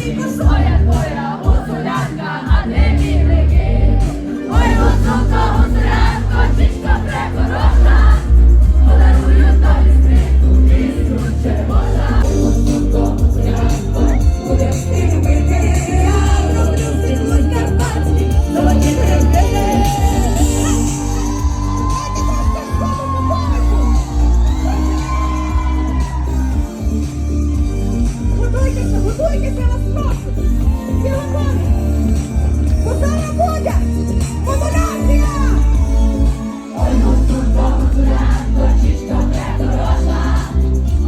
Спасибо,